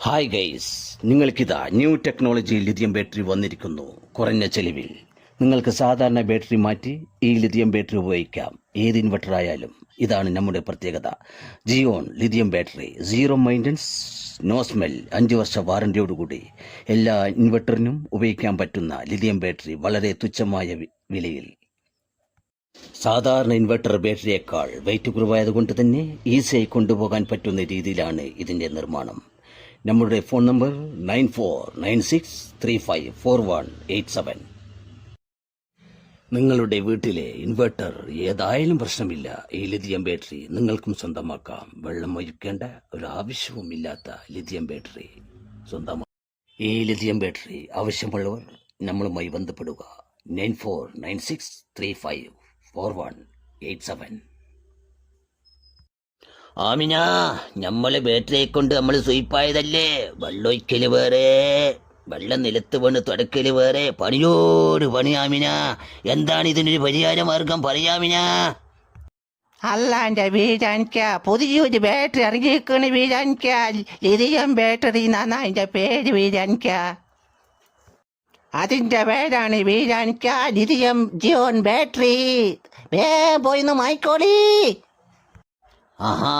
Hi guys നിങ്ങൾക്കിതാ new technology lithium battery വന്നിരിക്കുന്നു. കുറഞ്ഞ ചെലവിൽ. നിങ്ങൾക്ക് സാധാരണ ബാറ്ററി മാറ്റി ഈ ലിഥിയം ബാറ്ററി ഉപയോഗിക്കാം. ഏത് ഇൻവെർട്ടർ ആയാലും. ഇതാണ് നമ്മുടെ പ്രത്യേകത. ജിയോൺ lithium battery zero maintenance no smell അഞ്ച് വർഷ വാറന്റിയോടുകൂടി എല്ലാ ഇൻവെർട്ടറിനും ഉപയോഗിക്കാൻ പറ്റുന്ന ലിഥിയം ബാറ്ററി വളരെ തുച്ഛമായ വിലയിൽ. സാധാരണ ഇൻവെർട്ടർ ബാറ്ററിയേക്കാൾ വെയിറ്റ് കുറവായതുകൊണ്ട് തന്നെ ഈസിയായി കൊണ്ടുപോകാൻ പറ്റുന്ന രീതിയിലാണ് ഇതിന്റെ നിർമ്മാണം. നമ്മുടെ phone number nine four nine six three five four one eight seven. നിങ്ങളുടെ വീട്ടിലെ ഇൻവെർട്ടർ ഏതായാലും പ്രശ്നമില്ല. ഈ ലിഥിയം ബാറ്ററി നിങ്ങൾക്കും സ്വന്തമാക്കാം. വെള്ളം ഒഴിക്കേണ്ട ഒരു ആവശ്യവുമില്ലാത്ത ലിഥിയം ബാറ്ററി സ്വന്തമാക്കാം. ഈ ലിഥിയം ബാറ്ററി ആവശ്യമുള്ളവർ നമ്മളുമായി ബന്ധപ്പെടുക. Nine four nine six three five four one eight seven. Amina ഞമ്മളെ ബാറ്ററിയെ കൊണ്ട് നമ്മൾ സ്വീപ്പായതല്ലേ വെള്ളൊയ്ക്കൽ വേറെ. വെള്ളം നിലത്ത് വീണ് തുടക്കൽ വേറെ. പണിയോട് പണി ആമിന. എന്താണ് ഇതിനൊരു പരിഹാര മാർഗം? പറയാമിന അല്ലാന്റെ വീരാനിക്ക പുതിയൊരു ബാറ്ററി ഇറങ്ങിയിരിക്കണ വീരാനിക്ക ലിഥിയം ബാറ്ററി എന്നാണ് അതിന്റെ പേര് വീരാനിക്ക അതിന്റെ പേരാണ് വീരാനിക്ക ലിഥിയം ജിയോൺ ബാറ്ററി വേ പോയിന്ന് മായിക്കോളി. ആഹാ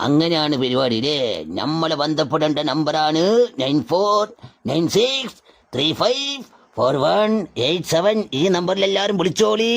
അങ്ങനെയാണ് പരിപാടി അല്ലേ നമ്മളെ ബന്ധപ്പെടേണ്ട നമ്പറാണ് nine four nine six three five four one eight seven ഈ നമ്പറിൽ എല്ലാവരും വിളിച്ചോളി.